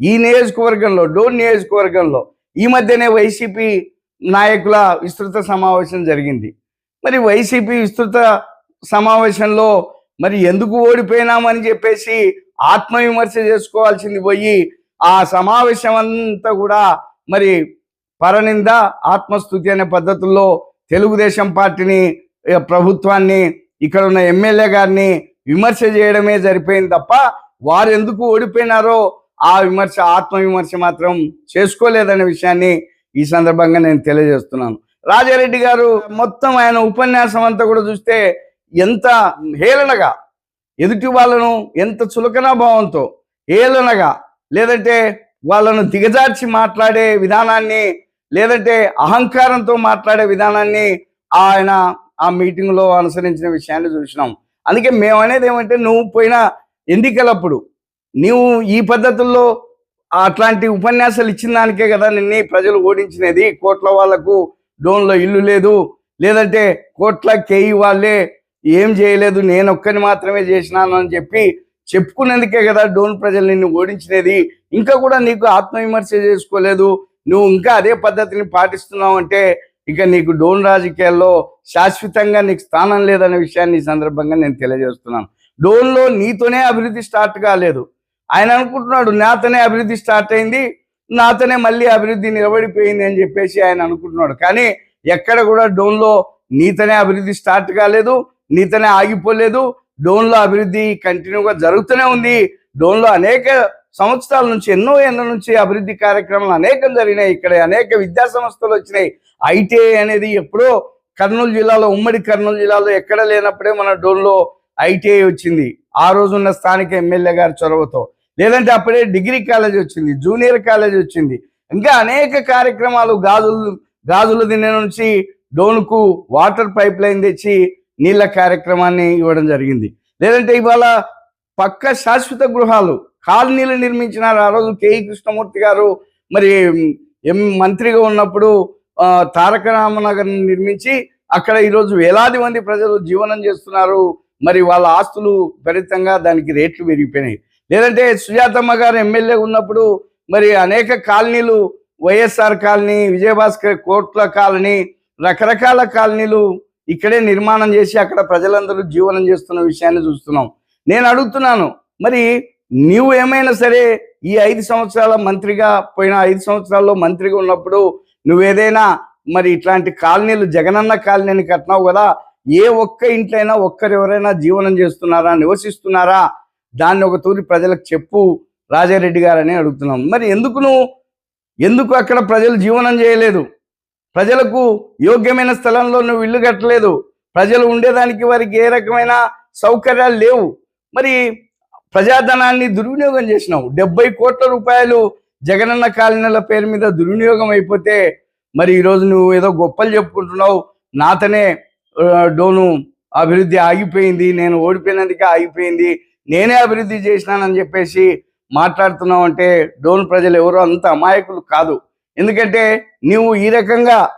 ఈ నియోజకవర్గంలో డోన్ నియోజకవర్గంలో ఈ మధ్యనే వైసీపీ నాయకుల విస్తృత సమావేశం జరిగింది. మరి వైసీపీ విస్తృత సమావేశంలో మరి ఎందుకు ఓడిపోయినామని చెప్పేసి ఆత్మవిమర్శ చేసుకోవాల్సింది పోయి ఆ సమావేశం అంతా కూడా మరి పరనింద ఆత్మస్థుతి అనే పద్ధతుల్లో తెలుగుదేశం పార్టీని ప్రభుత్వాన్ని ఇక్కడ ఉన్న ఎమ్మెల్యే గారిని విమర్శ చేయడమే సరిపోయింది తప్ప వారు ఎందుకు ఓడిపోయినారో ఆ విమర్శ ఆత్మవిమర్శ మాత్రం చేసుకోలేదనే విషయాన్ని ఈ సందర్భంగా నేను తెలియజేస్తున్నాను. రాజారెడ్డి గారు మొత్తం ఆయన ఉపన్యాసం అంతా కూడా చూస్తే ఎంత హేళనగా ఎదుటి వాళ్ళను ఎంత చులకనా భావంతో హేళనగా లేదంటే వాళ్ళను దిగజార్చి మాట్లాడే విధానాన్ని లేదంటే అహంకారంతో మాట్లాడే విధానాన్ని ఆయన ఆ మీటింగ్లో అనుసరించిన విషయాన్ని చూసినాం. అందుకే మేము అనేది ఏమంటే నువ్వు పోయిన ఎన్నికలప్పుడు నీవు ఈ పద్ధతుల్లో అట్లాంటి ఉపన్యాసాలు ఇచ్చిన దానికే కదా నిన్నే ప్రజలు ఓడించినది. కోట్ల వాళ్ళకు డోన్లో ఇల్లు లేదు. లేదంటే కోట్ల కేయి వాళ్ళే ఏం చేయలేదు. నేను ఒక్కని మాత్రమే చేసినాను అని చెప్పి చెప్పుకునేందుకే కదా డోన్ ప్రజలు నిన్ను ఓడించినది. ఇంకా కూడా నీకు ఆత్మవిమర్శ చేసుకోలేదు. నువ్వు ఇంకా అదే పద్ధతిని పాటిస్తున్నావు అంటే ఇక నీకు డోన్ రాజకీయాల్లో శాశ్వతంగా నీకు స్థానం లేదనే విషయాన్ని ఈ సందర్భంగా నేను తెలియజేస్తున్నాను. డోన్లో నీతోనే అభివృద్ధి స్టార్ట్ కాలేదు. ఆయన అనుకుంటున్నాడు నాతోనే అభివృద్ధి స్టార్ట్ అయింది నాతోనే మళ్ళీ అభివృద్ధి నిలబడిపోయింది అని చెప్పేసి ఆయన అనుకుంటున్నాడు. కానీ ఎక్కడ కూడా డోన్లో నీతోనే అభివృద్ధి స్టార్ట్ కాలేదు నీతోనే ఆగిపోలేదు డోన్లో అభివృద్ధి కంటిన్యూగా జరుగుతూనే ఉంది డోన్లో అనేక సంవత్సరాల నుంచి ఎన్నో ఏళ్ళ నుంచి అభివృద్ధి కార్యక్రమాలు అనేకం జరిగినాయి ఇక్కడ అనేక విద్యా సంస్థలు వచ్చినాయి ఐటీఐ అనేది ఎప్పుడో కర్నూలు జిల్లాలో ఉమ్మడి కర్నూలు జిల్లాలో ఎక్కడ లేనప్పుడే మన డోన్లో ఐటీఐ వచ్చింది. ఆ రోజు ఉన్న స్థానిక ఎమ్మెల్యే గారి చొరవతో లేదంటే అప్పుడే డిగ్రీ కాలేజ్ వచ్చింది జూనియర్ కాలేజ్ వచ్చింది. ఇంకా అనేక కార్యక్రమాలు గాజులు గాజుల దిన్నె నుంచి డోన్కు వాటర్ పైప్ లైన్ తెచ్చి నీళ్ళ కార్యక్రమాన్ని ఇవ్వడం జరిగింది. లేదంటే ఇవాళ పక్క శాశ్వత గృహాలు కాలనీలు నిర్మించినారు ఆ రోజు కేఈ కృష్ణమూర్తి గారు. మరి ఎం. మంత్రిగా ఉన్నప్పుడు తారక రామనగర్ నిర్మించి అక్కడ ఈరోజు వేలాది మంది ప్రజలు జీవనం చేస్తున్నారు. మరి వాళ్ళ ఆస్తులు ఫలితంగా దానికి రేట్లు పెరిగిపోయినాయి. లేదంటే సుజాతమ్మ గారు ఎమ్మెల్యే ఉన్నప్పుడు మరి అనేక కాలనీలు వైఎస్ఆర్ కాలనీ విజయభాస్కర్ కోట్ల కాలనీ రకరకాల కాలనీలు ఇక్కడే నిర్మాణం చేసి అక్కడ ప్రజలందరూ జీవనం చేస్తున్న విషయాన్ని చూస్తున్నాం. నేను అడుగుతున్నాను మరి నీవు ఏమైనా సరే ఈ ఐదు సంవత్సరాల మంత్రిగా పోయిన ఐదు సంవత్సరాల్లో మంత్రిగా ఉన్నప్పుడు నువ్వేదైనా మరి ఇట్లాంటి కాలనీలు జగనన్న కాలనీని కట్టినావు కదా ఏ ఒక్క ఇంట్లైనా ఒక్కరు ఎవరైనా జీవనం చేస్తున్నారా నివసిస్తున్నారా? దాన్ని ఒక తూరి ప్రజలకు చెప్పు రాజారెడ్డి గారని అడుగుతున్నాం. మరి ఎందుకు నువ్వు ఎందుకు అక్కడ ప్రజలు జీవనం చేయలేదు? ప్రజలకు యోగ్యమైన స్థలంలో నువ్వు ఇల్లు కట్టలేదు. ప్రజలు ఉండేదానికి వారికి ఏ రకమైన సౌకర్యాలు లేవు. మరి ప్రజాధనాన్ని దుర్వినియోగం చేసినావు. డెబ్బై కోట్ల రూపాయలు జగనన్న కాలనీల పేరు మీద దుర్వినియోగం అయిపోతే మరి ఈరోజు నువ్వు ఏదో గొప్పలు చెప్పుకుంటున్నావు. నాతనే డోను అభివృద్ధి ఆగిపోయింది నేను ఓడిపోయినందుకే ఆగిపోయింది. నేనే అభివృద్ధి చేసినానని చెప్పేసి మాట్లాడుతున్నావు అంటే డోన్ ప్రజలు ఎవరో అంత అమాయకులు కాదు. ఎందుకంటే నీవు ఈ రకంగా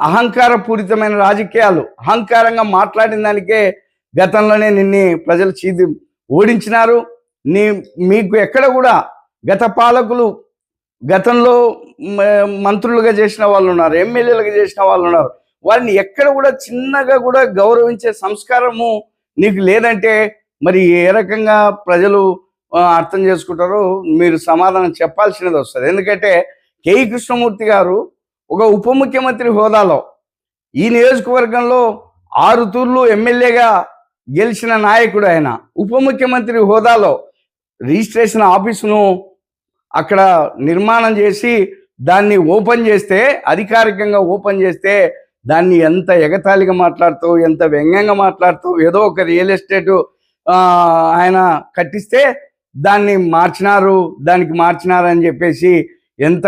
అహంకారపూరితమైన రాజకీయాలు అహంకారంగా మాట్లాడిన దానికే గతంలోనే నిన్ని ప్రజలు చీది ఓడించినారు. నీ మీకు ఎక్కడ కూడా గత పాలకులు గతంలో మ- మంత్రులుగా చేసిన వాళ్ళు ఉన్నారు ఎమ్మెల్యేలుగా చేసిన వాళ్ళు ఉన్నారు. వారిని ఎక్కడ కూడా చిన్నగా కూడా గౌరవించే సంస్కారము నీకు లేదంటే మరి ఏ రకంగా ప్రజలు అర్థం చేసుకుంటారో మీరు సమాధానం చెప్పాల్సినది వస్తుంది. ఎందుకంటే కేఈ కృష్ణమూర్తి గారు ఒక ఉప ముఖ్యమంత్రి హోదాలో ఈ నియోజకవర్గంలో ఆరు తూర్లు ఎమ్మెల్యేగా గెలిచిన నాయకుడు ఆయన. ఉప ముఖ్యమంత్రి హోదాలో రిజిస్ట్రేషన్ ఆఫీసును అక్కడ నిర్మాణం చేసి దాన్ని ఓపెన్ చేస్తే అధికారికంగా ఓపెన్ చేస్తే దాన్ని ఎంత ఎగతాళిగా మాట్లాడుతూ ఎంత వ్యంగ్యంగా మాట్లాడుతూ ఏదో ఒక రియల్ ఎస్టేటు ఆయన కట్టిస్తే దాన్ని మార్చినారు దానికి మార్చినారు అని చెప్పేసి ఎంత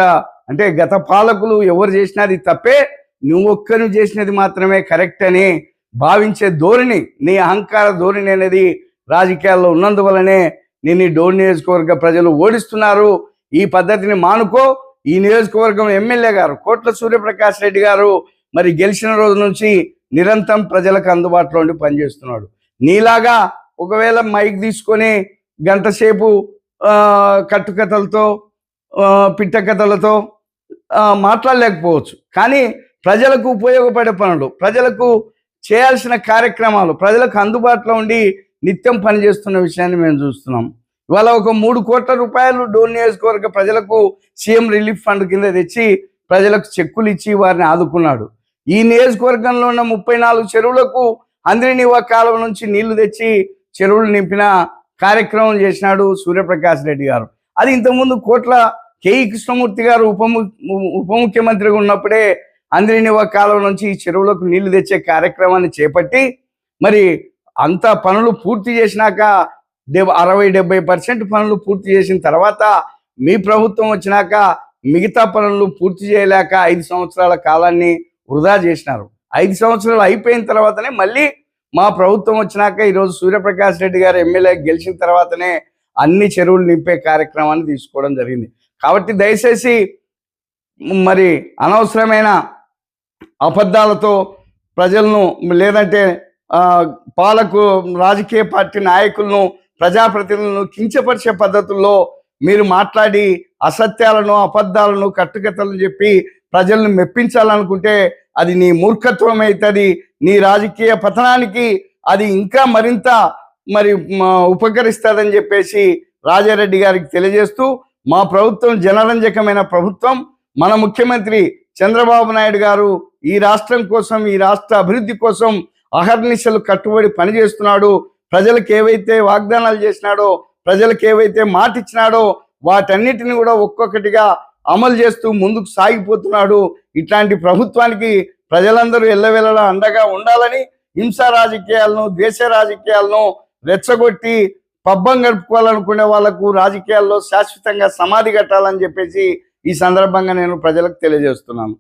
అంటే గత పాలకులు ఎవరు చేసినది తప్పే నువ్వు ఒక్కరు చేసినది మాత్రమే కరెక్ట్ అని భావించే ధోరణి నీ అహంకార ధోరణి అనేది రాజకీయాల్లో ఉన్నందువలనే నేను ఈ డోర్ నియోజకవర్గ ప్రజలు ఓడిస్తున్నారు. ఈ పద్ధతిని మానుకో. ఈ నియోజకవర్గం ఎమ్మెల్యే గారు కోట్ల సూర్యప్రకాష్ రెడ్డి గారు మరి గెలిచిన రోజు నుంచి నిరంతరం ప్రజలకు అందుబాటులో ఉండి పనిచేస్తున్నాడు. నీలాగా ఒకవేళ మైక్ తీసుకొని గంటసేపు కట్టుకథలతో పిట్ట కథలతో మాట్లాడలేకపోవచ్చు. కానీ ప్రజలకు ఉపయోగపడే పనులు ప్రజలకు చేయాల్సిన కార్యక్రమాలు ప్రజలకు అందుబాటులో ఉండి నిత్యం పనిచేస్తున్న విషయాన్ని మేము చూస్తున్నాం. ఇవాళ ఒక మూడు కోట్ల రూపాయలు డోన్ నియోజకవర్గ ప్రజలకు సీఎం రిలీఫ్ ఫండ్ కింద తెచ్చి ప్రజలకు చెక్కులు ఇచ్చి వారిని ఆదుకున్నాడు. ఈ నియోజకవర్గంలో ఉన్న ముప్పై నాలుగు చెరువులకు అంద్రినివా కాలువ నుంచి నీళ్ళు తెచ్చి చెరువులు నింపిన కార్యక్రమం చేసినాడు సూర్యప్రకాష్ రెడ్డి గారు. అది ఇంతకుముందు కోట్ల కేఈ కృష్ణమూర్తి గారు ఉప ఉప ముఖ్యమంత్రిగా ఉన్నప్పుడే అంద్రినివా కాలం నుంచి ఈ చెరువులకు నీళ్ళు తెచ్చే కార్యక్రమాన్ని చేపట్టి మరి అంత పనులు పూర్తి చేసినాక డెబ్ అరవై డెబ్బై పర్సెంట్ పనులు పూర్తి చేసిన తర్వాత మీ ప్రభుత్వం వచ్చినాక మిగతా పనులు పూర్తి చేయలేక ఐదు సంవత్సరాల కాలాన్ని వృధా చేసినారు. ఐదు సంవత్సరాలు అయిపోయిన తర్వాతనే మళ్ళీ మా ప్రభుత్వం వచ్చినాక ఈరోజు సూర్యప్రకాష్ రెడ్డి గారు ఎమ్మెల్యే గెలిచిన తర్వాతనే అన్ని చెరువులు నింపే కార్యక్రమాన్ని తీసుకోవడం జరిగింది. కాబట్టి దయచేసి మరి అనవసరమైన అబద్ధాలతో ప్రజలను లేదంటే పాలకు రాజకీయ పార్టీ నాయకులను ప్రజాప్రతినిధులను కించపరిచే పద్ధతుల్లో మీరు మాట్లాడి అసత్యాలను అబద్ధాలను కట్టుకథలను చెప్పి ప్రజలను మెప్పించాలనుకుంటే అది నీ మూర్ఖత్వం అవుతుంది నీ రాజకీయ పతనానికి అది ఇంకా మరింత మరి ఉపకరిస్తుందని చెప్పేసి రాజారెడ్డి గారికి తెలియజేస్తూ మా ప్రభుత్వం జనరంజకమైన ప్రభుత్వం మన ముఖ్యమంత్రి చంద్రబాబు నాయుడు గారు ఈ రాష్ట్రం కోసం ఈ రాష్ట్ర అభివృద్ధి కోసం అహర్నిశలు కట్టుబడి పనిచేస్తున్నాడు. ప్రజలకు ఏవైతే వాగ్దానాలు చేసినాడో ప్రజలకు ఏవైతే మాటిచ్చినాడో వాటన్నిటిని కూడా ఒక్కొక్కటిగా అమలు చేస్తూ ముందుకు సాగిపోతున్నాడు. ఇట్లాంటి ప్రభుత్వానికి ప్రజలందరూ ఎల్లవెల్లలా అండగా ఉండాలని హింసా రాజకీయాలను దేశ రాజకీయాలను రెచ్చగొట్టి పబ్బం గడుపుకోవాలనుకునే వాళ్ళకు రాజకీయాల్లో శాశ్వతంగా సమాధి కట్టాలని చెప్పేసి ఈ సందర్భంగా నేను ప్రజలకు తెలియజేస్తున్నాను.